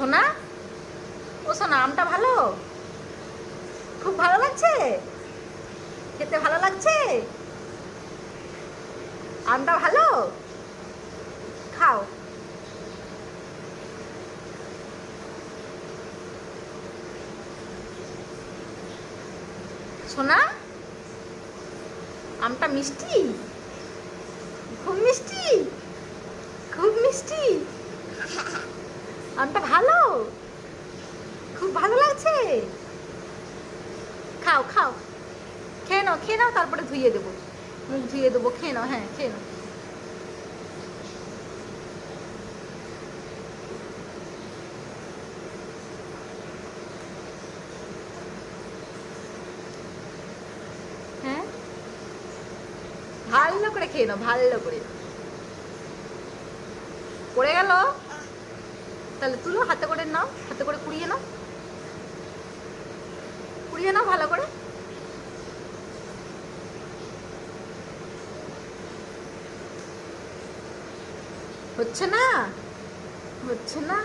সোনা ও সোনা আমটা ভালো? খুব ভালো লাগছে? খেতে ভালো লাগছে? আমটা ভালো? খাও। সোনা, আমটা মিষ্টি? খুব মিষ্টি? খুব মিষ্টি? ভালো। খুব ভালো লাগছে। খাও খাও। খেয়ে নাও খেয়ে নাও, তারপরে ধুইয়ে দেবো। মুখ ধুইয়ে দেবো, খেয়ে নাও হ্যাঁ খেয়ে নাও। হ্যাঁ? ভালো করে খেয়ে নাও, ভালো করে। পড়ে গেল? তাহলে তুলো, হাতে করে নাও, হাতে করে কুড়িয়ে নাও। কুড়িয়ে নাও ভালো করে। হচ্ছে না? হচ্ছে না?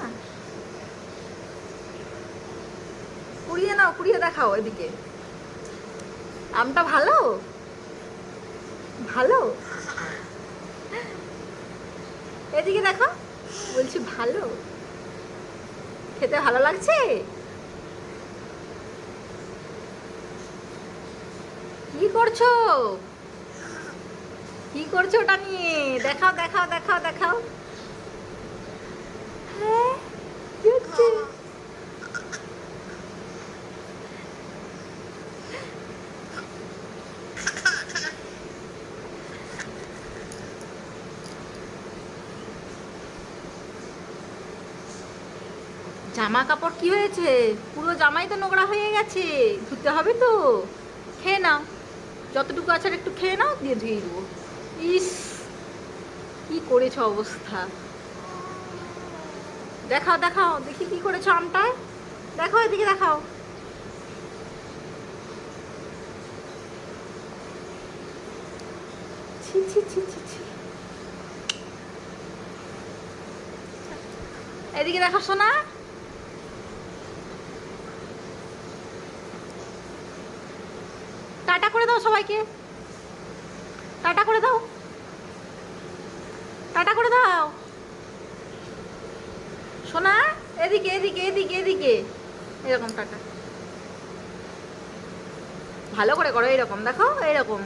কুড়িয়ে নাও, কুড়িয়ে দেখাও এদিকে। আমটা ভালো? ভালো? এদিকে দেখো, বলছি ভালো। খেতে ভালো লাগছে? কি করছ? কি করছ ওটা নিয়ে? দেখাও দেখাও দেখাও দেখাও হ্যাঁ কি হচ্ছে জামা কাপড় কি হয়েছে? পুরো জামাই তো নোংরা হয়ে গেছে। ধুতে হবে তো। খেয়ে নাও। যতটুকু আছে একটু খেয়ে নাও, দিয়ে ধুয়ে দেবো। ইস, কি করেছ অবস্থা? দেখাও দেখাও। দেখি কি করেছ আমটায়। দেখো এদিকে দেখাও। ছি এদিকে দেখো সোনা। টাটা করে দাও সবাইকে। টাটা করে দাও। টাটা করে দাও। সোনা, এদিকে এদিকে এদিকে এদিকে। এরকম টাটা। ভালো করে করো এরকম দেখো এরকম